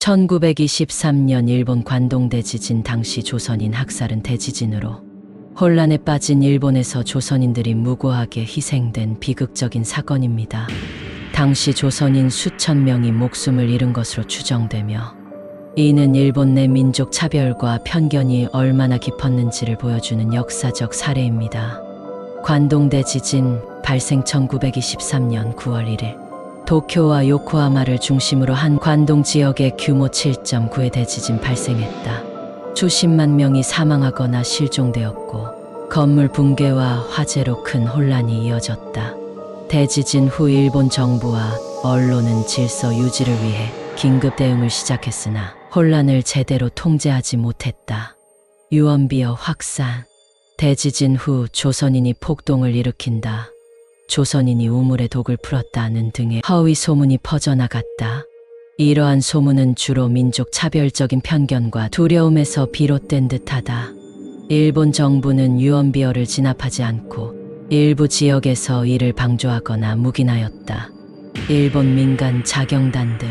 1923년 일본 관동대 지진 당시 조선인 학살은 대지진으로 혼란에 빠진 일본에서 조선인들이 무고하게 희생된 비극적인 사건입니다. 당시 조선인 수천 명이 목숨을 잃은 것으로 추정되며 이는 일본 내 민족 차별과 편견이 얼마나 깊었는지를 보여주는 역사적 사례입니다. 관동대 지진 발생 1923년 9월 1일 도쿄와 요코하마를 중심으로 한 관동 지역에 규모 7.9의 대지진 발생했다. 수십만 명이 사망하거나 실종되었고 건물 붕괴와 화재로 큰 혼란이 이어졌다. 대지진 후 일본 정부와 언론은 질서 유지를 위해 긴급 대응을 시작했으나 혼란을 제대로 통제하지 못했다. 유언비어 확산. 대지진 후 조선인이 폭동을 일으킨다. 조선인이 우물에 독을 풀었다는 등의 허위 소문이 퍼져나갔다. 이러한 소문은 주로 민족 차별적인 편견과 두려움에서 비롯된 듯하다. 일본 정부는 유언비어를 진압하지 않고 일부 지역에서 이를 방조하거나 묵인하였다. 일본 민간 자경단들,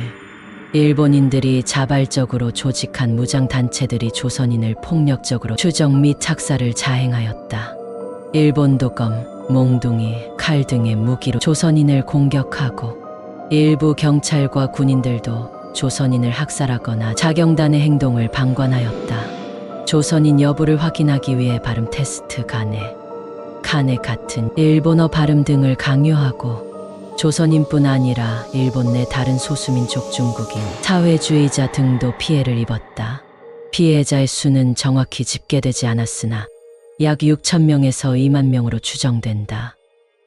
일본인들이 자발적으로 조직한 무장단체들이 조선인을 폭력적으로 추적 및 착살을 자행하였다. 일본 도검, 몽둥이, 칼 등의 무기로 조선인을 공격하고 일부 경찰과 군인들도 조선인을 학살하거나 자경단의 행동을 방관하였다. 조선인 여부를 확인하기 위해 발음 테스트 간에 칸에 같은 일본어 발음 등을 강요하고 조선인뿐 아니라 일본 내 다른 소수민족 중국인, 사회주의자 등도 피해를 입었다. 피해자의 수는 정확히 집계되지 않았으나 약 6천 명에서 2만 명으로 추정된다.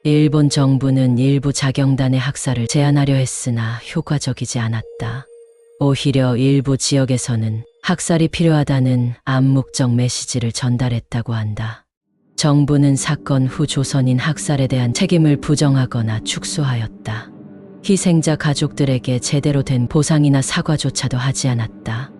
일본 정부는 일부 자경단의 학살을 제한하려 했으나 효과적이지 않았다. 오히려 일부 지역에서는 학살이 필요하다는 암묵적 메시지를 전달했다고 한다. 정부는 사건 후 조선인 학살에 대한 책임을 부정하거나 축소하였다. 희생자 가족들에게 제대로 된 보상이나 사과조차도 하지 않았다.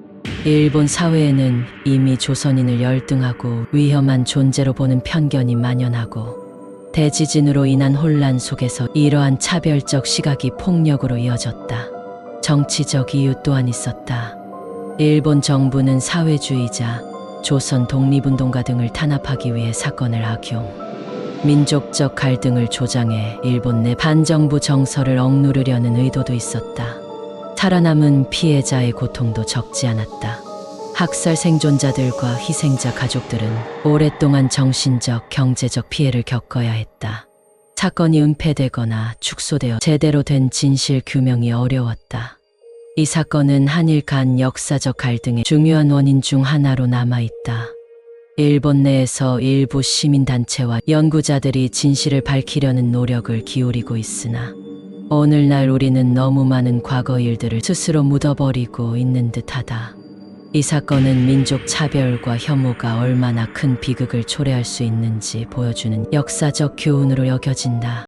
일본 사회에는 이미 조선인을 열등하고 위험한 존재로 보는 편견이 만연하고 대지진으로 인한 혼란 속에서 이러한 차별적 시각이 폭력으로 이어졌다. 정치적 이유 또한 있었다. 일본 정부는 사회주의자, 조선 독립운동가 등을 탄압하기 위해 사건을 악용, 민족적 갈등을 조장해 일본 내 반정부 정서를 억누르려는 의도도 있었다. 살아남은 피해자의 고통도 적지 않았다. 학살 생존자들과 희생자 가족들은 오랫동안 정신적, 경제적 피해를 겪어야 했다. 사건이 은폐되거나 축소되어 제대로 된 진실 규명이 어려웠다. 이 사건은 한일 간 역사적 갈등의 중요한 원인 중 하나로 남아있다. 일본 내에서 일부 시민단체와 연구자들이 진실을 밝히려는 노력을 기울이고 있으나 오늘날 우리는 너무 많은 과거 일들을 스스로 묻어버리고 있는 듯하다. 이 사건은 민족 차별과 혐오가 얼마나 큰 비극을 초래할 수 있는지 보여주는 역사적 교훈으로 여겨진다.